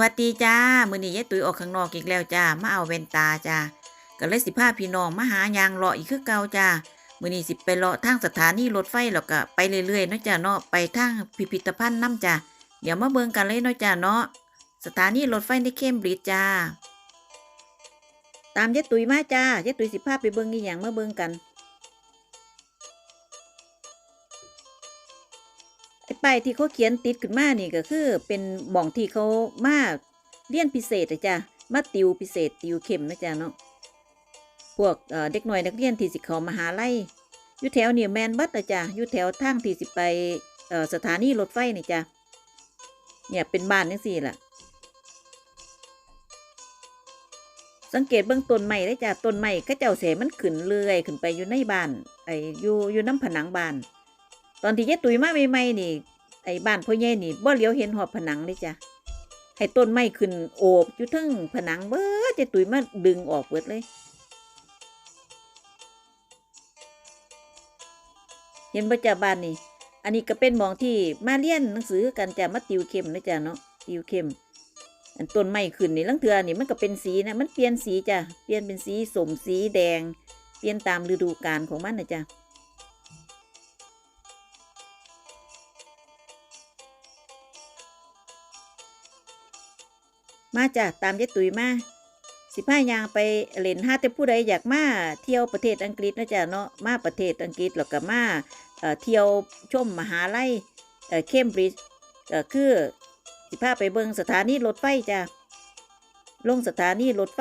วัสดีจ้า มื้อนี้ยายตุ้ยออกข้างนอกอีกแล้วจ้า มาเอาแว่นตาจ้าก็เลยสิพาพี่น้องมาหายางเลาะอีกคือเก่าจ้า มื้อนี้สิไปเลาะทางสถานีรถไฟแล้วก็ไปเรื่อยๆเนาะจ้าเนาะ ไปทางพิพิธภัณฑ์น้ำจ้า เดี๋ยวมาเบิ่งกันเลยเนาะจ้าเนาะ สถานีรถไฟในเคมบริดจ์จ้า ตามยายตุ้ยมาจ้ายายตุ้ยสิพาไปเบิ่งอีหยังมาเบิ่งกัน ป้ายที่เขาเขียนติดขึ้นมานี่ก็คือ เป็นหม่องที่เขามาเรียนพิเศษอะจ้ะมาติวพิเศษติวเข้มนะจ๊ะเนาะพวกเเด็กหน่อยนักเรียนที่สิเขามหาลัยอยู่แถวเนี่ยแมนบัดอะจ้ะอยู่แถวทางที่สิไปสถานีรถไฟนี่จ้ะเนี่ยเป็นบ้านจังซี่ล่ะ สังเกตเบื้องต้นใหม่ได้จ้ะต้นใหม่ก็เจ้าเสมันขึ้นเรื่อยขึ้นไปอยู่ในบ้านไอ้อยู่อยู่น้ำผนังบ้าน ตอนที่ยายตุ๋ยมาใหม่ๆนี่ ไอ้บ้านพ่อใหญ่นี่บ่เหลียวเห็นหอบผนังเลยจ้ะให้ต้นไม้ขึ้นโอบอยู่เทึงผนังเบิดยายตุ๋ยมาดึงออกเบิดเลย เห็นบ่จ้าบ้านนี่อันนี้ก็เป็นหมองที่มาเรียนหนังสือกันจ้ะมาติวเข้มนะจ้ะเนาะติวเข้มอันต้นไม้ขึ้นนี่ลังเทือนี่มันก็เป็นสีนะมันเปลี่ยนสีจ้ะเปลี่ยนเป็นสีสมสีแดง เปลี่ยนตามฤดูกาลของมันนะจ้ะ มาจ้ะตามยายตุ๋ยมาสิพายางไปเล่นห้าแต่ผู้ใดอยากมาเที่ยวประเทศอังกฤษนะจ๊ะเนาะมาประเทศอังกฤษแล้วก็มาเที่ยวชมมหาลัยเคมบริดจ์คือสิพาไปเบิงสถานีรถไฟจ้ะลงสถานีรถไฟ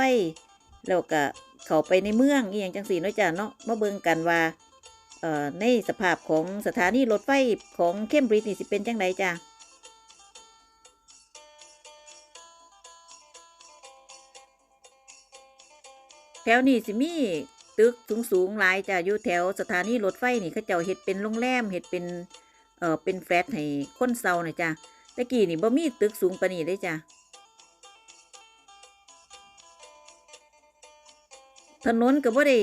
แล้วก็เข้าไปในเมืองอีหยังจังสีเนาะจ้ะเนาะมาเบิงกันว่าในสภาพของสถานีรถไฟของเคมบริดจ์นี่สิเป็นจังไดจ้ะ แถวนี้สิมีตึกสูงสูงหลายจ้ะอยู่แถวสถานีรถไฟนี่เขาเจ้าเฮ็ดเป็นโรงแรมเฮ็ดเป็นเอ่อเป็นแฟลตให้คนเซาน่ะจ้ะตะกี้นี่บ่มีตึกสูงปานนี้เลยจ้ะถนนก็บ่ได้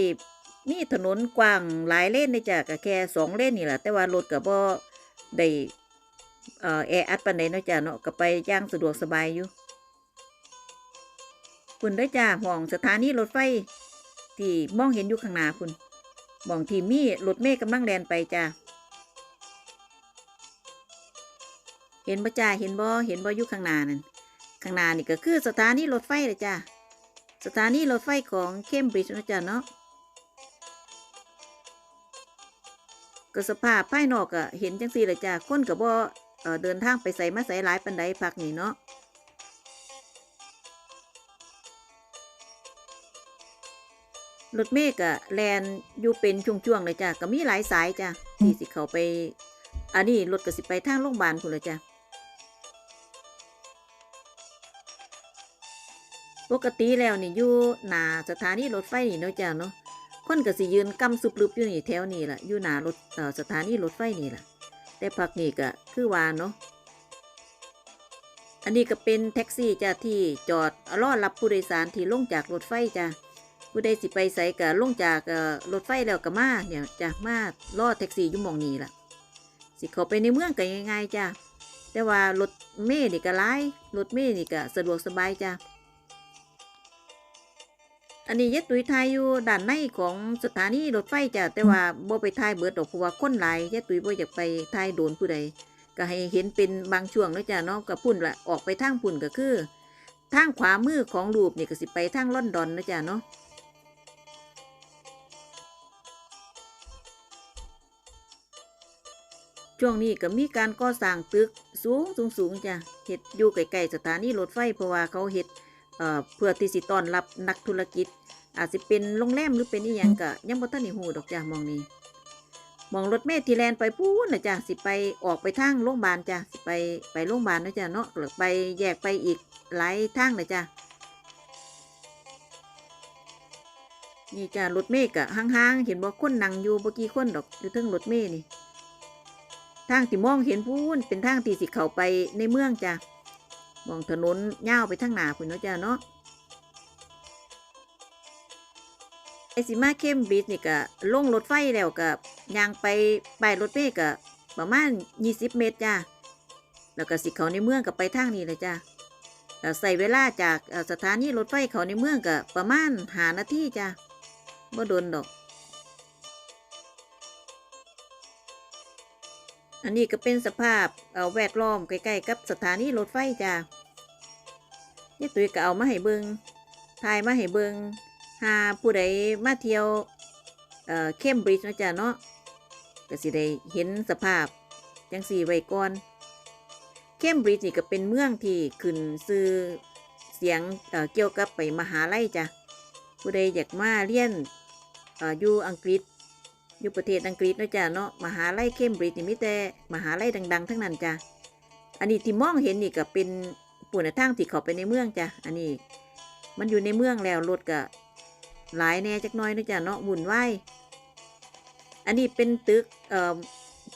มีถนนกว้างหลายเลนเลยจ้ะก็แค่สองเลนนี่แหละแต่ว่ารถก็บ่ได้เอ่อแออัดปานใดเนาะจ้ะเนาะก็ไปย่างสะดวกสบายอยู่ คุณได้จ้าหมองสถานีรถไฟ ที่มองเห็นอยู่ข้างหน้าคุณมองที่มีรถเมฆกำลังแลนไปจ้าเห็นบ่จ้าเห็นบ่เห็นบ่อยู่ข้างหน้านั่นข้างหน้านี่ก็คือสถานีรถไฟเลยจ้าสถานีรถไฟของเคมบริดจ์นะจ้าเนาะก็สภาพภายนอกก็เห็นจังซี่เลยจ้าคนก็บ่เอ่อเดินทางไปใส่มาใส่หลายปันใดพักนี่เนาะ รถเมฆอะแลนอยู่เป็นช่วงๆเลยจ้ะก็มีหลายสายจ้ะที่สิเขาไป อันนี้รถก็สิไปทางโรงพยาบาลคุณเลยจ้ะปกติแล้วนี่อยู่หน้าสถานีรถไฟนี่เนาะจ้ะเนาะคนก็สิยืนกำสุบลุบอยู่นี่แถวนี่แหละอยู่หน้ารถต่อสถานีรถไฟนี่แหละแต่พักนี่ก็คือว่าเนาะอันนี้ก็เป็นแท็กซี่จ้ะที่จอดรอรับผู้โดยสารที่ลงจากรถไฟจ้ะ ผู้ใดสิไปใส่กะลงจากรถไฟแล้วก็มาเนี่ยจ้ะมารอดแท็กซี่ยู่มองนี้ล่ะ สิเข้าไปในเมืองก็ง่ายๆจ้ะแต่ว่ารถเมล์นี่ก็หลายรถเมล์นี่ก็สะดวกสบายจ้ะอันนี้ยะตุยไทยอยู่ด้านในของสถานีรถไฟจ้ะแต่ว่าบ่ไปทายเบิดดอกเพราะว่าคนหลายยะตุยบ่อยากไปทายโดนผู้ใดก็ให้เห็นเป็นบางช่วงแล้วจ้ะเนาะก็พุ่นละออกไปทางพุ่นก็คือทางขวามือของรูปนี่ก็สิไปทางลอนดอนนะจ้ะเนาะ ช่วงนี้ก็มีการก่อสร้างตึกสูงสูงสูงจ้ะเฮ็ดอยู่ใกล้ๆสถานีรถไฟเพราะว่าเขาเฮ็ดเอ่อเพื่อที่สิต้อนรับนักธุรกิจ อาจสิเป็นโรงแรมหรือเป็นอีหยังก็ยังบ่ทันได้ฮู้ดอกจ้ะมองนี้มองรถเมล์ที่แลนไปพูนน่ะจ้ะสิไปออกไปทางโรงพยาบาลจ้ะสิไปไปโรงพยาบาลนะจ้ะเนาะหรือไปแยกไปอีกหลายทางเลยจ้ะนี่จ้ะรถเมล์ก็ห่างๆเห็นบ่คนนั่งอยู่บ่กี่คนดอกอยู่เทิงรถเมล์นี่ ทางที่มองเห็นพูนเป็นทางที่สิเข้าไปในเมืองจ้ะมองถนนยาวไปทางหนาคุณเนาะจ้ะเนาะไอสิมาเข้มบริดนี่ก็ลงรถไฟแล้วก็ย่างไปป้ายรถเมล์ก็ประมาณ 20 เมตรจ้ะแล้วก็สิเขาในเมืองก็ไปทางนี้เลยจ้ะเอ่อใส่เวลาจากสถานีรถไฟเขาในเมืองก็ประมาณหานาทีจ้ะบ่โดนดอก อันนี้ก็เป็นสภาพเอ่อแวดล้อมใกล้ๆกับสถานีรถไฟจ้ะนี่ตุ้ยก็เอามาให้เบิงถ่ายมาให้เบิงหาผู้ใดมาเที่ยวเอ่อเคมบริดจ์นะจ๊ะเนาะก็สิได้เห็นสภาพจังสี่ไว้ก่อนเคมบริดจ์นี่ก็เป็นเมืองที่ขึ้นซื้อเสียงเอ่อเกี่ยวกับไปมหาลัยจ้ะผู้ใดอยากมาเรียนเอ่ออยู่อังกฤษ อยู่ประเทศอังกฤษนะจ้ะเนาะมหาลัยเคมบริดจ์นี่มีแต่มหาลัยดัง ๆ ทั้งนั้นจ้ะอันนี้ที่มองเห็นนี่ก็เป็นปุ่นทางที่เขาไปในเมืองจ้ะอันนี้ มันอยู่ในเมืองแล้วรถก็หลายแน่จักน้อยนะจ้ะเนาะวุ่นวายอันนี้เป็นตึกเอ่อ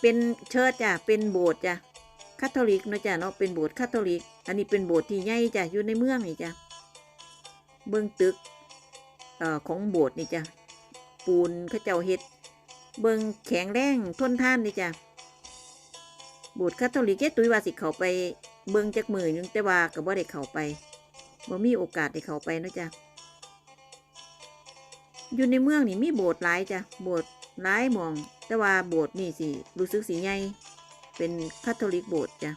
เป็นเชิดจ้ะเป็นโบสถ์จ้ะคาทอลิกนะจ้ะเนาะเป็นโบสถ์คาทอลิก อันนี้เป็นโบสถ์ที่ใหญ่จ้ะอยู่ในเมืองนี่จ้ะเบื้องตึกเอ่อของโบสถ์นี่จ้ะปูนเขาเจ้าเฮ็ด เบิงแข็งแรงทนท่านนี่จ้ะโบสถ์คาทอลิกเยตุยว่าสิเขาไปเบิงจักมือนึงแต่ว่ากับ่ได้เขาไปบ่มีโอกาสได้เขาไปนะจ้ะอยู่ในเมืองนี่มีโบสถ์หลายจ้ะโบสถ์หลายมอง แต่ว่าโบสถ์นี่สิรู้สึกสีใหญ่เป็นคาทอลิกโบสถ์จ้ะ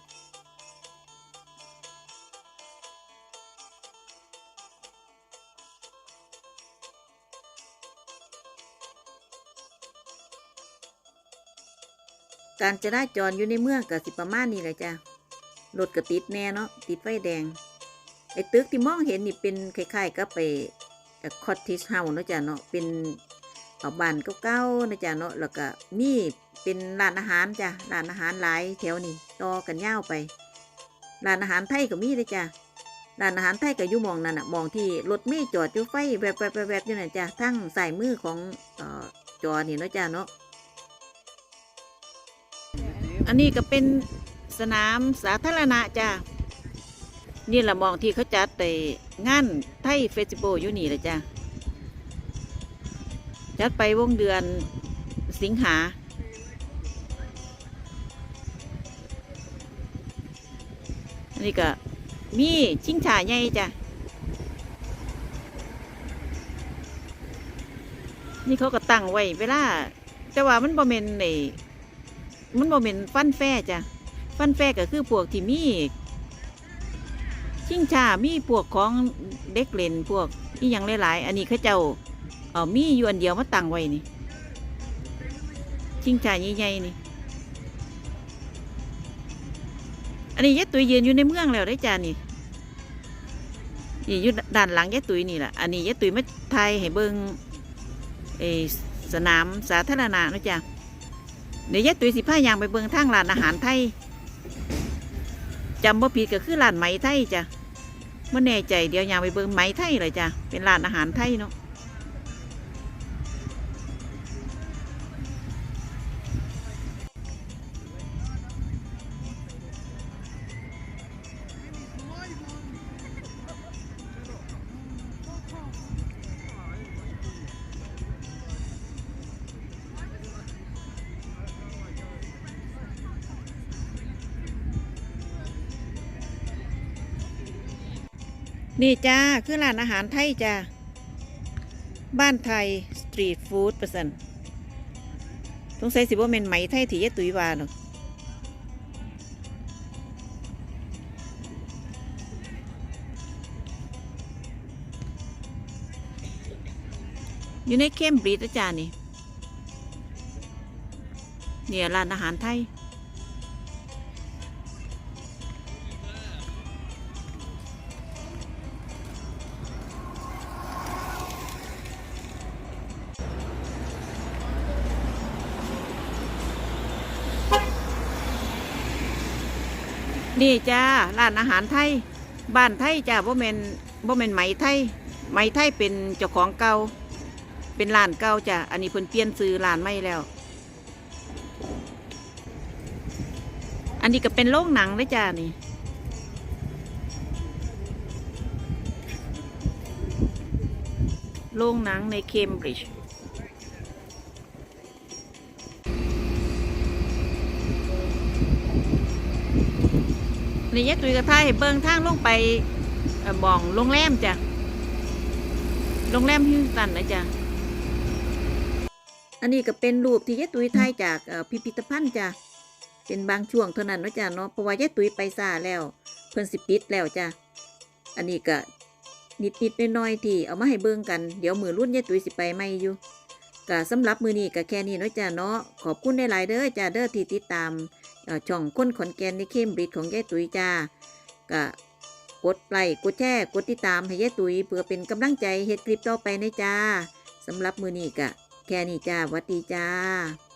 การจราจรอยู่ในเมืองก็สิประมาณนี้แหละจ้ะรถก็ติดแน่เนาะติดไฟแดง ไอ้ตึกที่มองเห็นนี่เป็นคล้ายๆกับไปคอตทิสเฮาเนาะจ้ะเนาะเป็นเอบ้านเก่าๆนะจ้ะเนาะแล้วก็มีเป็นร้านอาหารจ้ะร้านอาหารหลายแถวนี่ต่อกันยาวไปร้านอาหารไทยก็มีเลยจ้ะร้านอาหารไทยก็อยู่มองนั่นน่ะมองที่รถเมล์จอดอยู่ไฟแวบๆๆๆอยู่นั่นจ้ะทั้งสายมือของเอ่อจอนี่เนาะจ้ะเนาะ อันนี้ก็เป็นสนามสาธารณะจ้านี่แหละมองที่เขาจัดไปงานไทยเฟสติวัลอยู่นี่แหละจ้าจัดไปวงเดือนสิงหา อันนี้ก็มีชิงฉาใหญ่จ้ะ นี่เขาก็ตั้งไว้เวลา แต่ว่ามันบ่เมนใน มันบ่เป็นฟันแฟจ้ะฟันแฟก็คือพวกที่มีชิงชามีพวกของเด็กเล่นพวกอีหยังหลายๆ อันนี้เขาเจ้าเออมีอยู่อันเดียวมาตั้งไว้นี่ ชิงชาใหญ่ๆนี่ อันนี้ยายตุยยืนอยู่ในเมืองแล้วได้จ้านี่นี่อยู่ด้านหลังยายตุยนี่แหละอันนี้ยายตุยมาไทยให้เบิงเอสนามสาธารณะนะจ้ะ เดี๋ยวยายตุ้ยสิผ้ายางไปเบิงทางร้านอาหารไทยจำบ่ผิดก็คือร้านไหมไทยจ้ะเมื่อแน่ใจเดี๋ยวยางไปเบิงไหมไทยเลยจ้ะเป็นร้านอาหารไทยเนาะ นี่จ้า คือร้านอาหารไทยจ้า บ้านไทย สตรีทฟู้ดเปอระสันสงสัยสิว่าเป็นไหมไทยที่ยตุยวาเนาะอยู่ในเคมบริดจ์นะจ้านี่ เนี่ยร้านอาหารไทย นี่จ้าร้านอาหารไทย บ้านไทยจ้าบ่แมนบ่แมนไหมไทยไหมไทยเป็นเจ้าของเก่าเป็นร้านเก่าจ้าอันนี้เพิ่นเปลี่ยนซื้อร้านใหม่แล้ว อันนี้ก็เป็นโรงหนังเลยจ้านี่โรงหนังในเคมบริดจ์ นี่ยายตุยกระทายให้เบิ่งทางลงไปบ่องโรงแรมจ้ะโรงแรมฮิวตันนะจ้ะอันนี้ก็เป็นรูปที่ยายตุยถ่ายจากพิพิธภัณฑ์จ้ะเป็นบางช่วงเท่านั้นนะจ้ะเนาะเพราะว่ายายตุยไปซาแล้ว เพิ่นสิปิดแล้วจ้ะอันนี้ก็นิดๆน้อยๆที่เอามาให้เบิ่งกัน เดี๋ยวมือรุ่นยายตุยสิไปใหม่อยู่ ก็สำหรับมือนี้ก็แค่นี้เนาะจ้ะเนาะขอบคุณได้หลายเด้อจ้ะเด้อที่ติดตามช่องคนขอนแก่นในเข้มบริดของยายตุ๋ยจ้าก็กดไลค์กดแชร์กดติดตามให้ยายตุ๋ยเพื่อเป็นกำลังใจเฮ็ดคลิปต่อไปนะจ้าสำหรับมือนี้ก็แค่นี้จ้าวัดดีจ้า